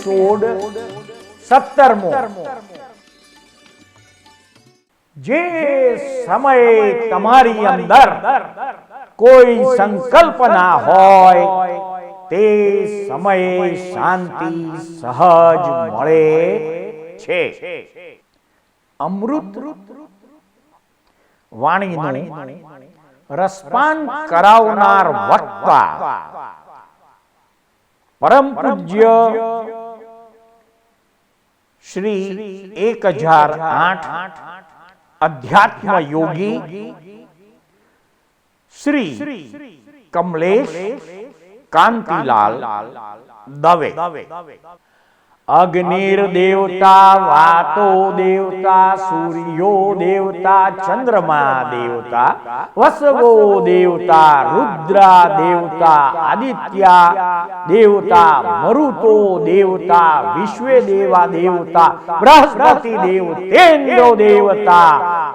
Episode સત્તરમો જે સમયે તમારી અંદર કોઈ સંકલ્પના હોય, તે સમયે શાંતિ સહજ મળે છે. અમૃત વાણીનું રસપાન કરાવનાર વક્તા પરમ પૂજ્ય શ્રી એક હજાર આઠ અધ્યાત્મ યોગી શ્રી કમલેશ કાંતિલાલ દવે અગ્નિર દેવતા, વાતો દેવતા, સૂર્યો દેવતા, ચંદ્રમા દેવતા, વસવો દેવતા, રુદ્રા દેવતા, આદિત્યા દેવતા, મરુતો દેવતા, વિશ્વે દેવા દેવતા, બૃહસ્પતિ દેવતેન્દ્રો દેવતા,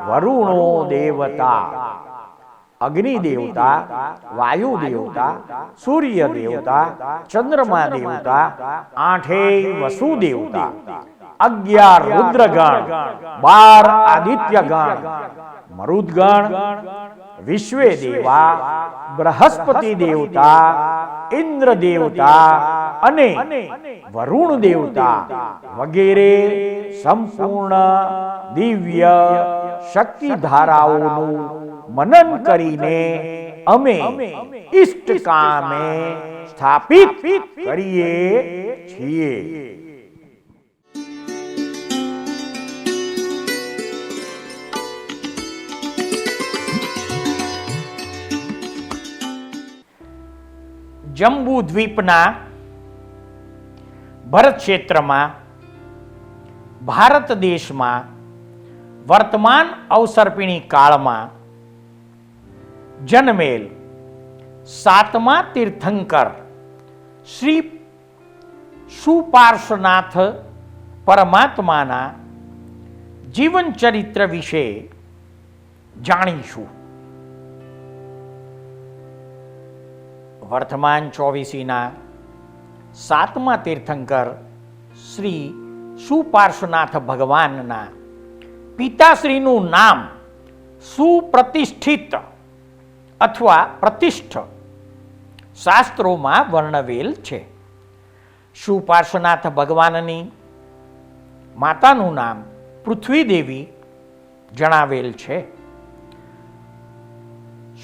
વરુણો દેવતા. અગ્નિ દેવતા વાયુ દેવતા સૂર્ય દેવતા ચંદ્રમા દેવતા આઠે વસુ દેવતા અગિયાર રુદ્રગણ, બાર આદિત્ય ગણ મરુદગણ વિશ્વે દેવા બૃહસ્પતિ દેવતા ઇન્દ્ર દેવતા અને વરુણ દેવતા વગેરે સંપૂર્ણ દિવ્ય શક્તિ ધારાઓનું મનન કરીને અમે ઇષ્ટ કામે સ્થાપિત કરીએ છીએ. જંબુ દ્વીપના ભરત ક્ષેત્રમાં ભારત દેશમાં વર્તમાન અવસર્પિણી કાળમાં જન્મેલ, સાતમા તીર્થંકર, શ્રી સુપાર્શ્વનાથ પરમાત્માના જીવનચરિત્ર વિશે જાણીશું. વર્તમાન ચોવીસીના સાતમા તીર્થંકર શ્રી સુપાર્શ્વનાથ ભગવાનના પિતાશ્રીનું નામ સુપ્રતિષ્ઠિત અથવા પ્રતિષ્ઠ. શાસ્ત્રોમાં વર્ણવેલ છે. સુપાર્શ્વનાથ ભગવાનની માતાનું નામ પૃથ્વી દેવી જણાવેલ છે.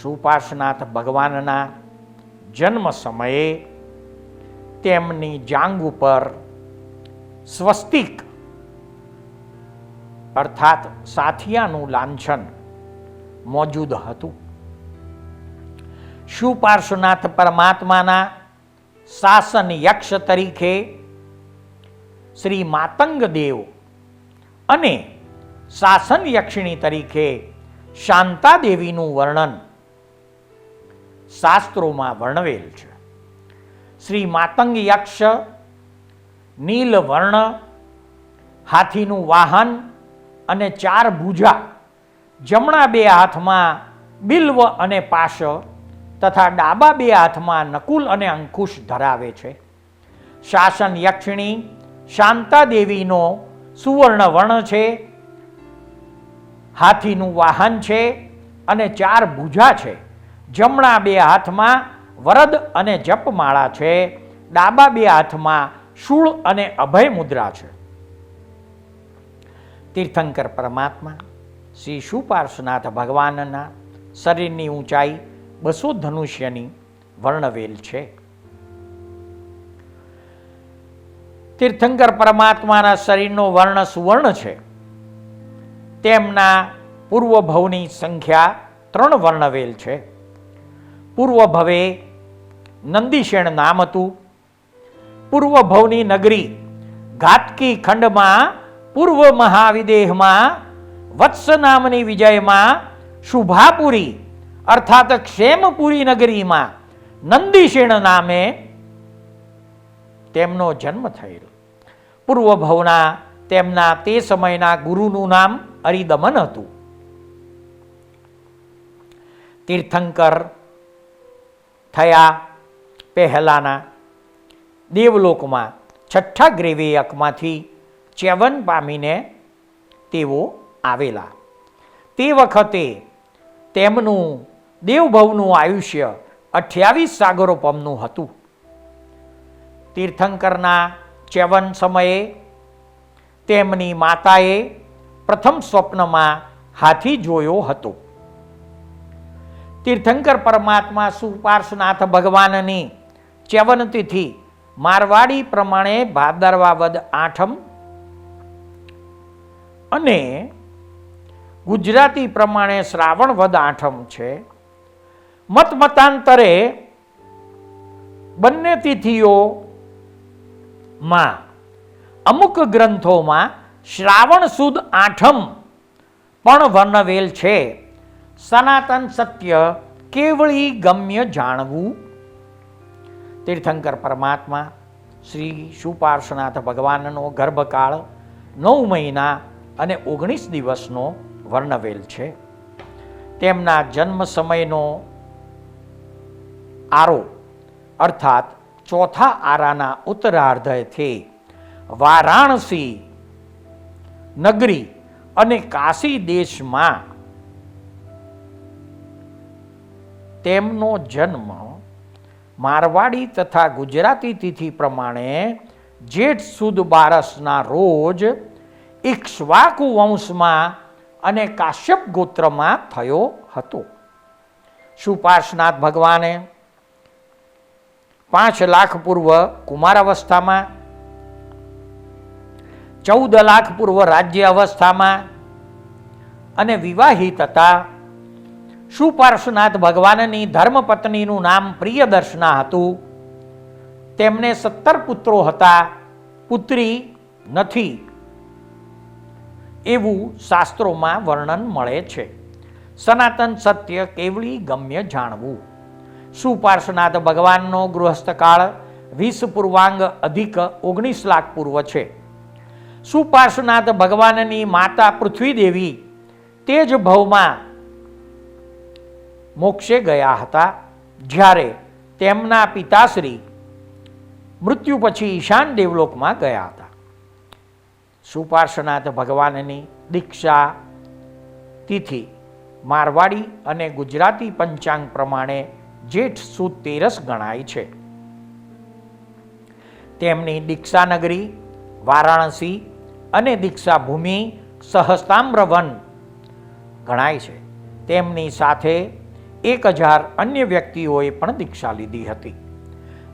સુપાર્શ્વનાથ ભગવાનના જન્મ સમયે તેમની જાંગ ઉપર સ્વસ્તિક, અર્થાત સાથિયાનું લાંછન, મોજૂદ હતું. શુપાર્શ્વનાથ પરમાત્માના શાસન યક્ષ તરીકે શ્રી માતંગ દેવ અને શાસન યક્ષિણી તરીકે શાંતા દેવીનું વર્ણન શાસ્ત્રોમાં વર્ણવેલ છે. શ્રી માતંગ યક્ષ નીલવર્ણ હાથીનું વાહન અને ચાર ભુજા જમણા બે હાથમાં બિલ્વ અને પાશ તથા ડાબા બે હાથમાં નકુલ અને અંકુશ ધરાવે છે. શાસન યક્ષિણી શાંતા દેવીનો સુવર્ણ વર્ણ છે. હાથીનું વાહન છે અને ચાર ભુજા છે. જમણા બે હાથમાં વરદ અને જપમાળા છે. ડાબા બે હાથમાં શૂળ અને અભય મુદ્રા છે. તીર્થંકર પરમાત્મા, શ્રી સુપાર્શ્વનાથ ભગવાનના શરીરની ઊંચાઈ બસો ધનુષ્યની વર્ણવેલ છે. તીર્થંકર પરમાત્માના શરીરનો વર્ણ સુવર્ણ છે. તેમના પૂર્વ ભવની સંખ્યા ત્રણ વર્ણવેલ છે. પૂર્વ ભવે નંદીશેણ નામ હતું. પૂર્વ ભવની નગરી ઘાતકી ખંડમાં પૂર્વ મહાવિદેહમાં વત્સ નામની વિજયમાં શુભાપુરી અર્થાત ક્ષેમપુરી નગરીમાં નંદીશેણ નામે તેમનો જન્મ થયેલ. પૂર્વ ભવના તેમના તે સમયના ગુરુનું નામ અરિદમન હતું. તીર્થંકર થયા પહેલાના દેવલોકમાં છઠ્ઠા ગ્રેવેયકમાંથી ચ્યવન પામીને તેઓ આવેલા. તે વખતે તેમનું દેવભવનું આયુષ્ય અઠ્યાવીસ સાગરોપમનું હતું. તીર્થંકરના ચ્યવન સમયે તેમની માતાએ પ્રથમ સ્વપ્નમાં હાથી જોયો હતો. તીર્થંકર પરમાત્મા સુપાર્શનાથ ભગવાનની ચ્યવન તિથિ મારવાડી પ્રમાણે ભાદરવા વદ આઠમ અને ગુજરાતી પ્રમાણે શ્રાવણ વદ આઠમ છે. મત મતાંતરે બંને તિથિઓમાં અમુક ગ્રંથોમાં શ્રાવણ સુદ આઠમ પણ વર્ણવેલ છે. સનાતન સત્ય કેવળી ગમ્ય જાણવું. તીર્થંકર પરમાત્મા, શ્રી સુપાર્શ્વનાથ ભગવાનનો ગર્ભકાળ નવ મહિના અને ઓગણીસ દિવસનો વર્ણવેલ છે. તેમના જન્મ સમયનો આરો, અર્થાત ચોથા આરાના ઉત્તરાર્ધથી વારાણસી નગરી અને કાશી દેશમાં તેમનો જન્મ મારવાડી તથા ગુજરાતી તિથિ પ્રમાણે જેઠ સુદ બારસના રોજ ઇક્ષ્વાકુ વંશમાં અને કાશ્યપ ગોત્રમાં થયો હતો. સુપાર્શનાથ ભગવાને પાંચ લાખ પૂર્વ કુમારાવસ્થામાં, ચૌદ લાખ પૂર્વ રાજ્ય અવસ્થામાં અને વિવાહિત હતા. સુપાર્શ્વનાથ ભગવાનની ધર્મપત્નીનું નામ પ્રિયદર્શના હતું. તેમને સત્તર પુત્રો હતા. પુત્રી નથી. એવું શાસ્ત્રોમાં વર્ણન મળે છે. સનાતન સત્ય કેવળી ગમ્ય જાણવું. સુપાર્શ્વનાથ ભગવાનનો ગૃહસ્થકાળ વીસ પૂર્વાંગ અધિક ઓગણીસ લાખ પૂર્વ છે. સુપાર્શનાથ ભગવાનની માતા પૃથ્વી દેવી તે જ ભવમાં મોક્ષે ગયા હતા. જ્યારે તેમના પિતાશ્રી મૃત્યુ પછી ઈશાન દેવલોકમાં ગયા હતા. સુપાર્શનાથ ભગવાનની દીક્ષા તિથિ મારવાડી અને ગુજરાતી પંચાંગ પ્રમાણે જેઠ સુદ તેરસ ગણાય છે. તેમની દીક્ષા નગરી વારાણસી અને દીક્ષા ભૂમિ સહસ્તામ્રવન ગણાય છે. તેમની સાથે એક હજાર અન્ય વ્યક્તિઓએ પણ દીક્ષા લીધી હતી.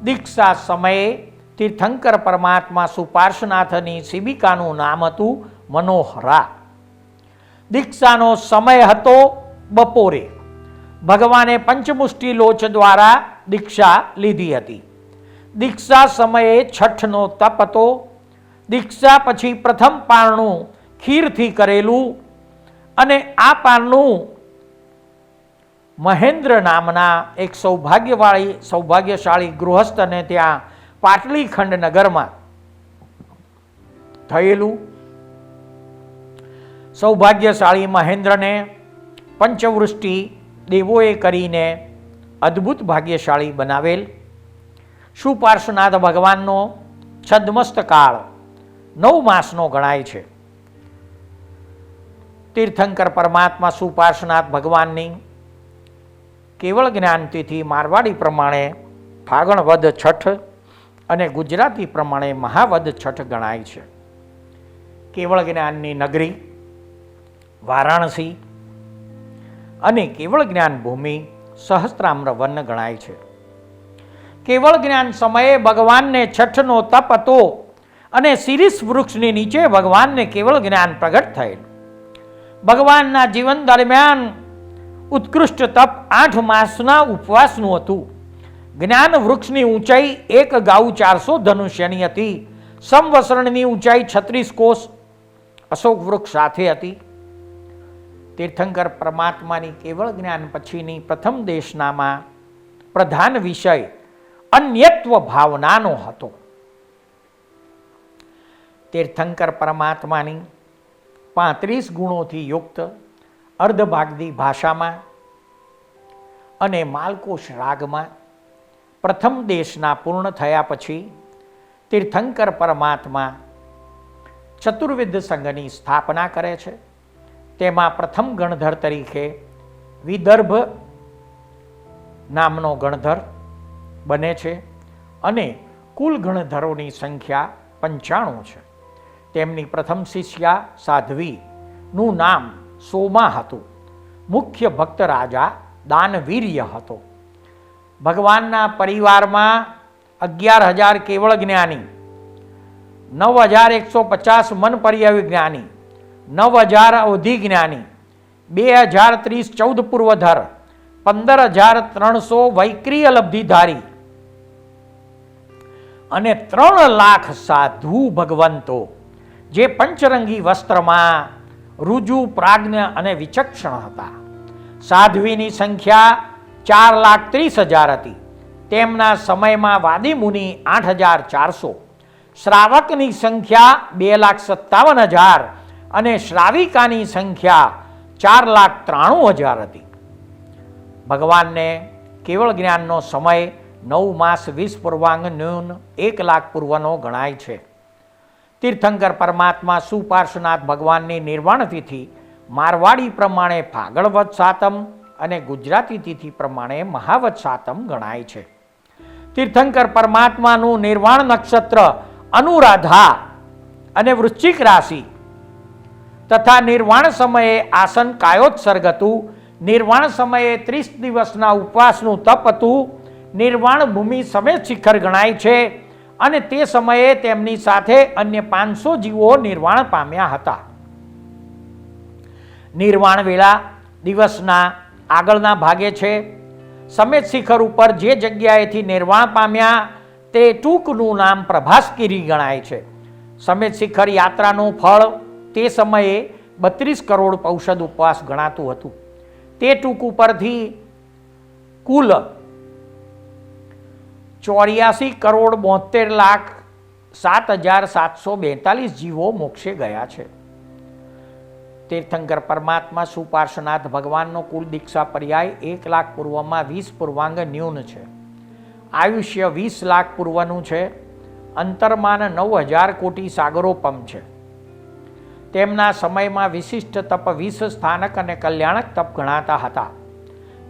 દીક્ષા સમયે તીર્થંકર પરમાત્મા સુપાર્શનાથની શિબિકાનું નામ હતું મનોહરા. દીક્ષાનો સમય હતો બપોરે. ભગવાને પંચમુષ્ટિ લોચ દ્વારા દીક્ષા લીધી હતી. દીક્ષા સમયે છઠનો તપ હતો. દીક્ષા પછી પ્રથમ પારણું ખીરથી કરેલું અને આ પારણું મહેન્દ્ર નામના એક સૌભાગ્યવાળી, સૌભાગ્યશાળી ગૃહસ્થને ત્યાં પાટલીખંડ નગરમાં થયેલું. સૌભાગ્યશાળી મહેન્દ્રને પંચવૃષ્ટિ દેવોએ કરીને અદ્ભુત ભાગ્યશાળી બનાવેલ સુપાર્શ્વનાથ ભગવાનનો છદ્મસ્ત કાળ નવ માસનો ગણાય છે. તીર્થંકર પરમાત્મા સુપાર્શ્વનાથ ભગવાનની કેવળ જ્ઞાનતિથી મારવાડી પ્રમાણે ફાગણવદ છઠ અને ગુજરાતી પ્રમાણે મહાવદ છઠ ગણાય છે. કેવળ જ્ઞાનની નગરી વારાણસી અને કેવળ જ્ઞાન ભૂમિ સહસ્ત્રામ્ર વન ગણાય છે. કેવળ જ્ઞાન સમયે ભગવાનને છઠનો તપ હતો અને શિરીષ વૃક્ષની નીચે ભગવાનને કેવળ જ્ઞાન પ્રગટ થયેલ. ભગવાનના જીવન દરમિયાન ઉત્કૃષ્ટ તપ આઠ માસના ઉપવાસનું હતું. જ્ઞાન વૃક્ષની ઊંચાઈ એક ગાઉ ચારસો ધનુષ્યની હતી. સંવસરણની ઊંચાઈ છત્રીસ કોષ અશોક વૃક્ષ સાથે હતી. તીર્થંકર પરમાત્માની કેવળ જ્ઞાન પછીની પ્રથમ દેશનામાં પ્રધાન વિષય અન્યત્વ ભાવનાનો હતો. તીર્થંકર પરમાત્માની પાંત્રીસ ગુણોથી યુક્ત અર્ધભાગદી ભાષામાં અને માલકોશ રાગમાં પ્રથમ દેશના પૂર્ણ થયા પછી તીર્થંકર પરમાત્મા ચતુર્વિધ સંઘની સ્થાપના કરે છે. તેમાં પ્રથમ ગણધર તરીકે વિદર્ભ નામનો ગણધર બને છે અને કુલ ગણધરોની સંખ્યા પંચાણું છે. તેમની પ્રથમ શિષ્યા સાધ્વીનું નામ સોમા હતું. મુખ્ય ભક્ત રાજા દાનવીર્ય હતો. ભગવાનના પરિવારમાં અગિયાર હજાર કેવળ જ્ઞાની, નવ હજાર એકસો પચાસ મન પર્યાય જ્ઞાની નવ હજાર અવધિ જ્ઞાની બે હજાર ત્રીસ ચૌદ પૂર્વધર પંદર હજાર ત્રણસો વૈક્રિય લબ્ધિધારી અને ત્રણ લાખ સાધુ ભગવંતો, જે પંચરંગી વસ્ત્રમાં રુજુ, પ્રાજ્ઞ અને વિચક્ષણ હતા. સાધ્વીની સંખ્યા ચાર લાખ ત્રીસ હજાર હતી. તેમના સમયમાં વાદી મુનિ આઠ હજાર ચારસો. શ્રાવકની સંખ્યા બે લાખ સત્તાવન હજાર અને શ્રાવિકાની સંખ્યા ચાર લાખ ત્રાણું હજાર હતી. ભગવાનને કેવળ જ્ઞાનનો સમય નવ માસ વીસ પૂર્વાંગ ન્યૂન એક લાખ પૂર્વનો ગણાય છે. તીર્થંકર પરમાત્મા સુપાર્શ્વનાથ ભગવાનની નિર્વાણ તિથિ મારવાડી પ્રમાણે ફાગળવત સાતમ અને ગુજરાતી તિથિ પ્રમાણે મહાવત સાતમ ગણાય છે. તીર્થંકર પરમાત્માનું નિર્વાણ નક્ષત્ર અનુરાધા અને વૃશ્ચિક રાશિ તથા નિર્વાણ સમયે આસન કાયોત્સર્ગ હતું. નિર્વાણ સમયે ત્રીસ દિવસના ઉપવાસનું તપ હતું. નિર્વાણ ભૂમિ સમેત શિખર ગણાય છે અને તે સમયે તેમની સાથે અન્ય પાંચસો જીવો નિર્વાણ પામ્યા હતા. નિર્વાણ વેળા દિવસના આગળના ભાગે છે. સમેત શિખર ઉપર જે જગ્યાએથી નિર્વાણ પામ્યા તે ટૂંકનું નામ પ્રભાસગીરી ગણાય છે. સમેત શિખર યાત્રાનું ફળ તે સમયે બત્રીસ કરોડ ઔષધ ઉપવાસ ગણાતું હતું. તે ટૂંક ઉપરથી કુલ ચોર્યાસી કરોડ બોતેર લાખ સાત હજાર સાતસો બેતાલીસ જીવો મોક્ષે ગયા છે. તીર્થંકર પરમાત્મા સુપાર્શ્વનાથ ભગવાનનો કુલ દીક્ષા પર્યાય એક લાખ પૂર્વમાં વીસ પૂર્વાંગ ન્યૂન છે. આયુષ્ય વીસ લાખ પૂર્વનું છે. અંતરમાન નવ હજાર કોટી સાગરોપમ છે. તેમના સમયમાં વિશિષ્ટ તપ વીસ સ્થાનક અને કલ્યાણક તપ ગણાતા હતા.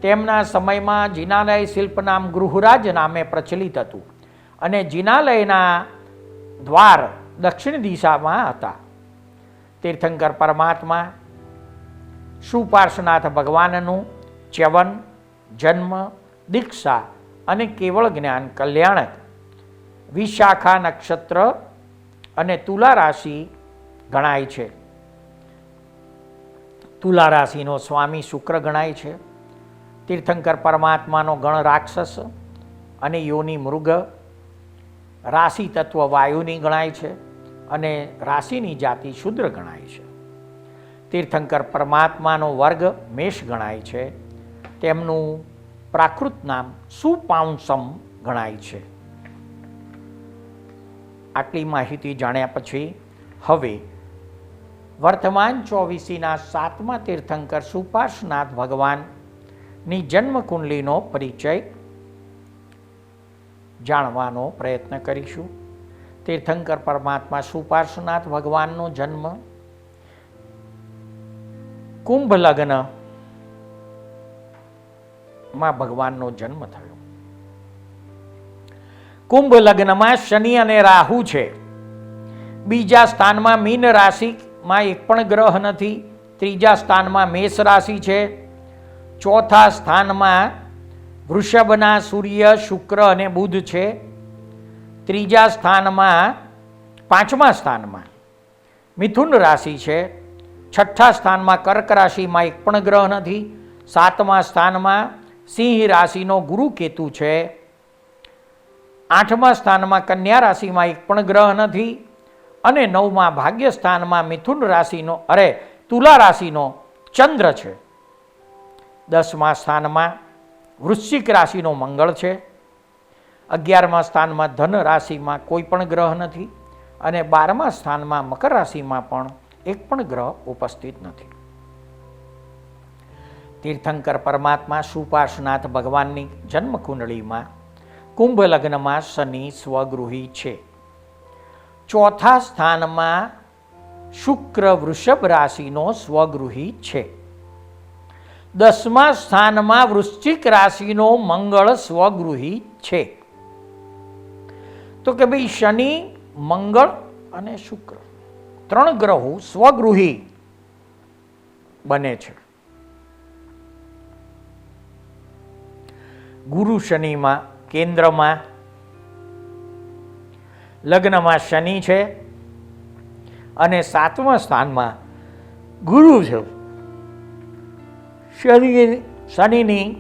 તેમના સમયમાં જિનાલય શિલ્પ નામ ગૃહરાજ નામે પ્રચલિત હતું અને જિનાલયના દ્વાર દક્ષિણ દિશામાં હતા. તીર્થંકર પરમાત્મા, સુપાર્શ્વનાથ ભગવાનનું ચ્યવન, જન્મ, દીક્ષા અને કેવળ જ્ઞાન કલ્યાણક. વિશાખા નક્ષત્ર અને તુલા રાશિ ગણાય છે. તુલા રાશિનો સ્વામી શુક્ર ગણાય છે. તીર્થંકર પરમાત્માનો ગણ રાક્ષસ અને યોની મૃગ, રાશિ તત્વ વાયુની ગણાય છે અને રાશિની જાતિ શુદ્ર ગણાય છે. તીર્થંકર પરમાત્માનો વર્ગ મેષ ગણાય છે. તેમનું પ્રાકૃત નામ સુપાઉન્સમ ગણાય છે. આટલી માહિતી જાણ્યા પછી હવે વર્તમાન ચોવીસીના સાતમા તીર્થંકર સુપાર્શનાથ ભગવાનની જન્મકુંડલીનો પરિચય જાણવાનો પ્રયત્ન કરીશું. તીર્થંકર પરમાત્મા સુપાર્શનાથ ભગવાનનો જન્મ. કુંભ લગ્નમાં ભગવાનનો જન્મ થયો. કુંભ લગ્નમાં શનિ અને રાહુ છે. બીજા સ્થાનમાં મીન રાશિમાં એક પણ ગ્રહ નથી. ત્રીજા સ્થાનમાં મેષ રાશિ છે. ચોથા સ્થાનમાં વૃષભના સૂર્ય, શુક્ર અને બુધ છે. ત્રીજા સ્થાનમાં, પાંચમા સ્થાનમાં મિથુન રાશિ છે. છઠ્ઠા સ્થાનમાં કર્ક રાશિમાં એક પણ ગ્રહ નથી. સાતમા સ્થાનમાં સિંહ રાશિનો ગુરુ કેતુ છે. આઠમા સ્થાનમાં કન્યા રાશિમાં એક પણ ગ્રહ નથી. અને નવમા ભાગ્ય સ્થાનમાં મિથુન રાશિનો, અરે તુલા રાશિનો ચંદ્ર છે. દસમા સ્થાનમાં વૃશ્ચિક રાશિનો મંગળ છે. અગિયારમા સ્થાનમાં ધન રાશિમાં કોઈ પણ ગ્રહ નથી અને બારમા સ્થાનમાં મકર રાશિમાં પણ એક પણ ગ્રહ ઉપસ્થિત નથી. તીર્થંકર પરમાત્મા સુપાર્શનાથ ભગવાનની જન્મકુંડળીમાં કુંભ લગ્નમાં શનિ સ્વગૃહી છે. ચોથા સ્થાનમાં શુક્ર વૃષભ રાશિનો સ્વગૃહી છે. દસમા સ્થાનમાં વૃશ્ચિક રાશિનો મંગળ સ્વગૃહી છે. તો કે ભાઈ શનિ, મંગળ અને શુક્ર ત્રણ ગ્રહો સ્વગૃહી બને છે. ગુરુ શનિમાં, કેન્દ્રમાં લગ્નમાં શનિ છે અને સાતમા સ્થાનમાં ગુરુ છે. શનિ શનિની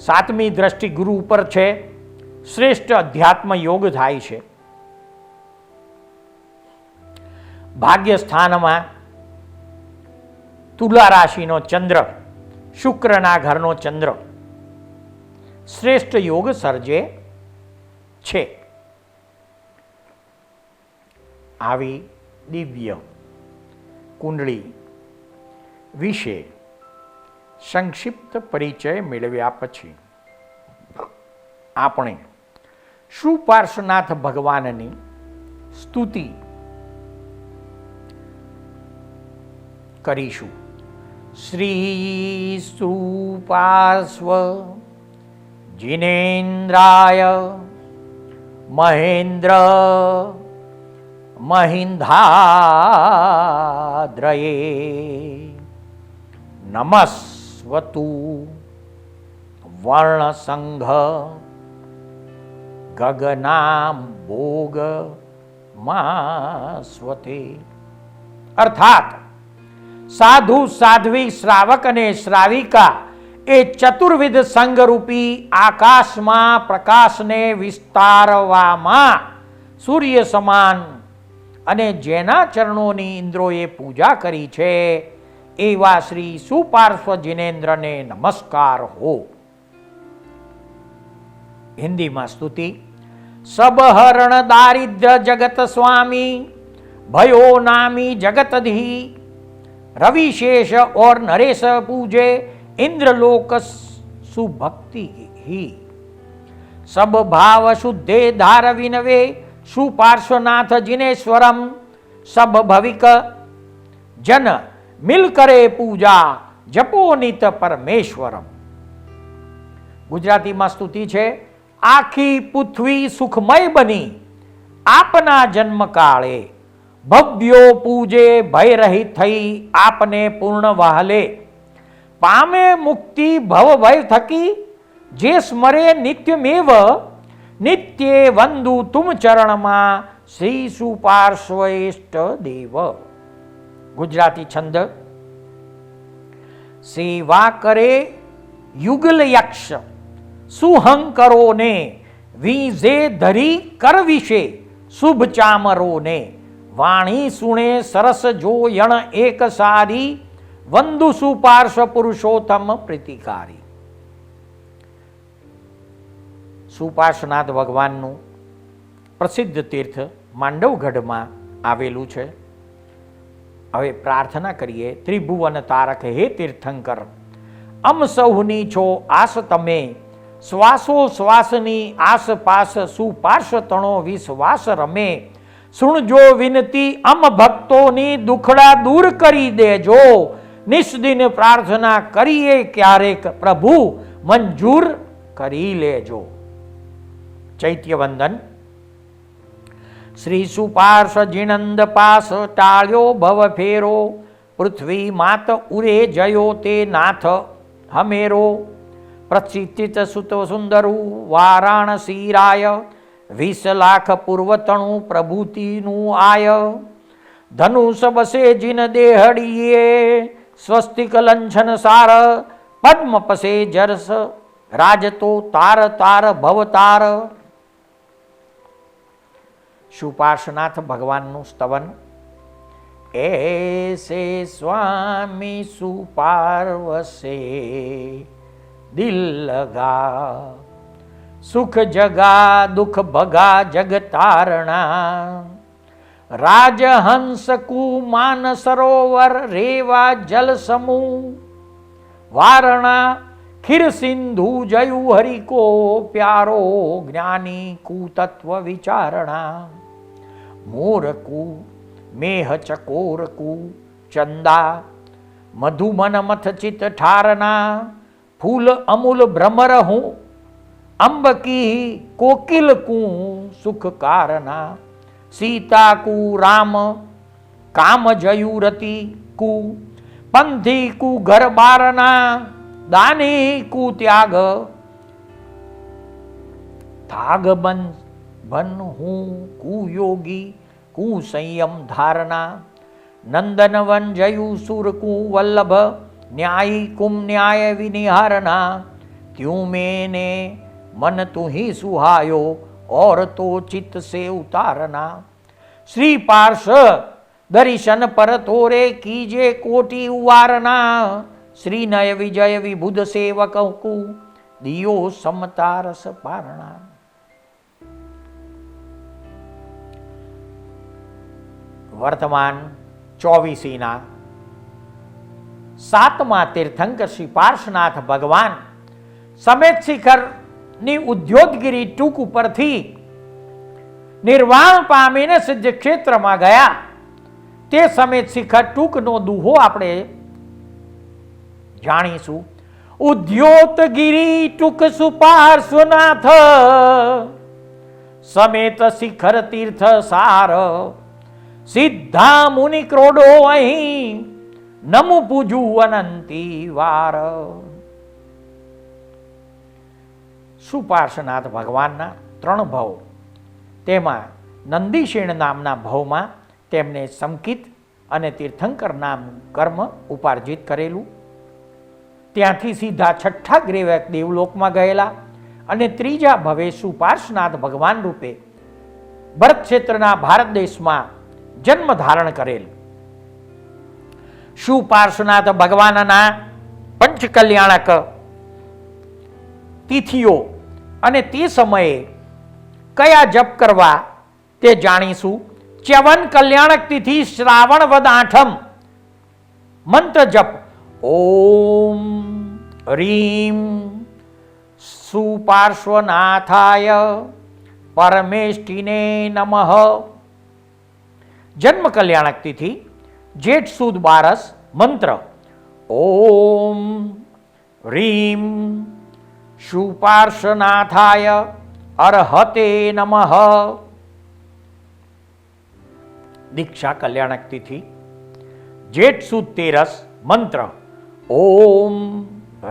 સાતમી દ્રષ્ટિ ગુરુ ઉપર છે. શ્રેષ્ઠ અધ્યાત્મ યોગ થાય છે. ભાગ્ય સ્થાનમાં તુલા રાશિનો ચંદ્ર, શુક્રના ઘરનો ચંદ્ર શ્રેષ્ઠ યોગ સર્જે છે. આવી દિવ્ય, કુંડળી વિશે સંક્ષિપ્ત પરિચય મેળવ્યા પછી આપણે શું પાર્શ્વનાથ ભગવાનની સ્તુતિ કરીશું? શ્રી સુપાર્શ્વ જિનેન્દ્રાય મહેન્દ્ર મહિન્દ્રાદ્રયે નમસ્વતુ વર્ણસંઘ ગગનાંબોગ માસ્વતે અર્થાત સાધુ સાધ્વી શ્રાવક અને શ્રાવિકા એ ચતુર્વિધ સંઘરૂપી આકાશમાં પ્રકાશને વિસ્તારવામાં સૂર્ય સમાન અને જેના ચરણોની ઇન્દ્રોએ પૂજા કરી છે એવા શ્રી સુપાર્શ્વ જિનેન્દ્રને નમસ્કાર હો હિન્દીમાં સ્તુતિ સબહરણ દારિદ્ર જગત સ્વામી भयो नामी जगतधि रविशेष और नरेश पूजे इंद्रलोक सुभक्ति ही सब भाव शुद्धे धार विनवे સુપાર્શ્વનાથ જિનેશ્વરમ ભવિક? જન મિલ કરે પૂજા જપોનિત પરમેશ્વરમ. ગુજરાતીમાં સ્તુતિ છે, આખી પૃથ્વી સુખમય બની, આપના જન્મકાળે. ભવ્યો પૂજે ભય ભયરહિત થઈ આપને પૂર્ણ વહાલે. પામે મુક્તિ ભવ ભય થકી, જે સ્મરે નિત્યમેવ નિત્યે વંદુ તુમ ચરણમાં શ્રી સુપાર્શ્વેષ્ટ દેવ ગુજરાતી છંદ સેવા કરે યુગલ યક્ષ સુહંકરો ને વીજે ધરી કર વિશે શુભ ચામરો ને વાણી સુણે સરસ જો યણ એક સારી વંદુ સુપાર્શ્વ પુરુષોત્તમ પ્રીતિકારી સુપાર્શ્વનાથ ભગવાનનું પ્રસિદ્ધ તીર્થ માંડવગઢમાં આવેલું છે. હવે પ્રાર્થના કરીએ, ત્રિભુવન તારક હે તીર્થંકર, અમ સૌની છો આસ તમે, શ્વાસો શ્વાસની આસપાસ સુપાર્શ તણો વિશ્વાસ રમે. સુણજો વિનતી અમ ભક્તોની દુખડા દૂર કરી દેજો. નિષ્દિન પ્રાર્થના કરીએ ક્યારેક પ્રભુ, મંજૂર કરી લેજો. ચૈત્યવંદન શ્રી સુપાર્શ જીણંદ પાસ ટાળ્યો ભવ ફેરો પૃથ્વી માત ઉરે જયો તે નાથ હમેરો પ્રચિતિત સુત સુંદરુ વારાણસી રાય વીસ લાખ પૂર્વતણું પ્રભુતિનું આય ધનુષ બસે જીન દેહડીએ સ્વસ્તિક લંછન સાર પદ્મ પસે જરસ રાજતો તાર તાર ભવતાર સુપાર્શનાથ ભગવાનનું સ્તવન. એસે સ્વામી સુપાર્વસે દિલ લગા, સુખ જગા, દુઃખ ભગા જગતારણા રાજહંસ કુમાન સરોવર રેવા જલ સમૂહ વારણા ખીર સિંધુ જયુ હરિકો, પ્યારો જ્ઞાની કુતત્વ વિચારણા. मोरकु मेह चकोरकु चंदा मधुमन मथचित ठारना फूल अमूल भ्रमर हूँ अम्बकी कोकिल कु सुख कारना सीता कु राम काम जयूरति कु पंथी कु घर बारना दानी कु त्याग थाग बंस बन हूँ कुयोगी कुसंयम धारणा। नंदन वन जयु सुर कु वल्लभ, न्यायी कुम न्याय विनिहारणा। क्यों मैंने मन तू ही सुहायो, और तो चित्त से उतारना श्री पार्श, दर्शन पर तोरे कीजे कोटि उवारना श्री नय विजय विबुध सेवक दियो समता रस पारणा। વર્તમાન ચોવીસીના સાતમા તીર્થંકર શ્રી પાર્શનાથ ભગવાન સમેત શિખરની ઉદ્યોગગીરી ટૂંક ઉપરથી નિર્વાણ પામીને સિદ્ધ ક્ષેત્રમાં ગયા. તે સમેત શિખર ટૂંકનો દુહો આપણે જાણીશું. ઉદ્યોતગીરી ટૂંક સુપાર્શ્વનાથ, સમેત શિખર તીર્થ સાર સિદ્ધા મુનિ ક્રોડો અહીં નમુ પૂજુ અનંતી વાર. સુપાર્શનાથ ભગવાનના ત્રણ ભવ. તેમાં નંદીશીણ નામના ભવમાં તેમને સંકિત અને તીર્થંકર નામ કર્મ ઉપાર્જિત કરેલું. ત્યાંથી સીધા છઠ્ઠા ગ્રેવક દેવલોકમાં ગયેલા અને ત્રીજા ભવે સુપાર્શનાથ ભગવાન રૂપે ભરત ક્ષેત્રના ભારત દેશમાં જન્મ ધારણ કરેલ. સુપાર્શનાથ ભગવાનના પંચકલ્યાણક તિથિઓ અને તે સમયે કયા જપ કરવા તે જાણીશું? ચ્યવન કલ્યાણક તિથિ શ્રાવણ વદ આઠમ. મંત્ર જપ. ઓમ રીમ. સુપાર્શ્વનાથાય પરમેષ્ટિને નમઃ. જન્મ કલ્યાણક તિથિ જેઠ સુદ બારસ મંત્ર ઓમ રીમ સુપાર્શનાથાય અર્હતે નમઃ દીક્ષા કલ્યાણક તિથિ જેઠ સુદ તેરસ મંત્ર ઓમ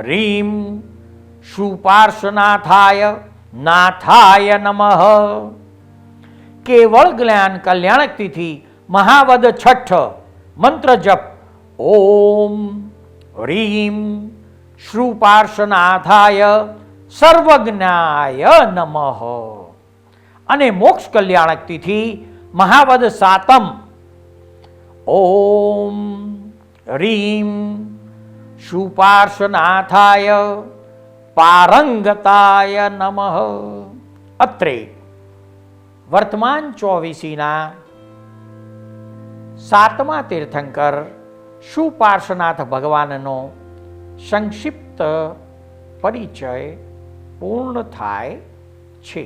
રીમ સુપાર્શનાથાય નાથાય નમઃ કેવળ જ્ઞાન કલ્યાણક તિથિ મહાવદ છઠ્ઠ મંત્ર જપ. ઓમ રીમ શ્રુપાર્શનાથાય સર્વજ્ઞાય નમઃ. અને મોક્ષ કલ્યાણક તિથિ મહાવદ સાતમ. ઓમ રીમ શુપાર્શનાથાય પારંગતાય નમઃ. અત્રે. વર્તમાન ચોવીસીના સાતમા તીર્થંકર સુપાર્શનાથ ભગવાનનો સંક્ષિપ્ત પરિચય પૂર્ણ થાય છે.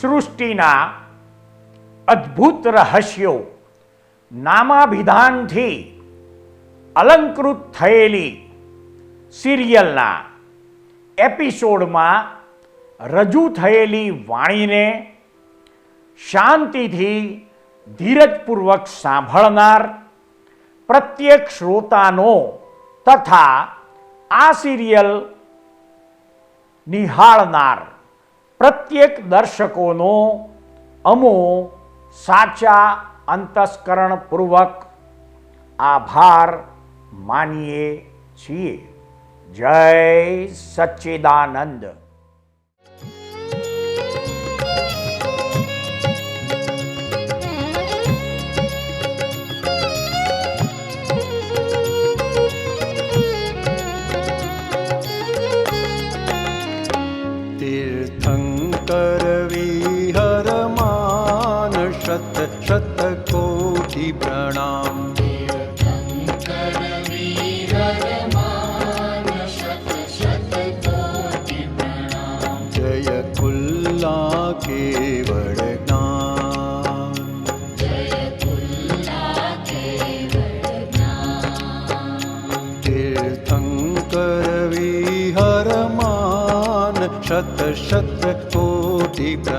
સૃષ્ટિના અદ્ભુત રહસ્યો નામાભિધાનથી અલંકૃત થયેલી સિરિયલના એપિસોડમાં રજૂ થયેલી વાણીને શાંતિથી ધીરજપૂર્વક સાંભળનાર પ્રત્યેક શ્રોતાનો તથા આ સિરિયલ નિહાળનાર પ્રત્યેક દર્શકોનો અમો સાચા અંતસ્કરણપૂર્વક આભાર માનીએ છીએ. જય સચ્ચિદાનંદ. शत शत कोटि प्रणाम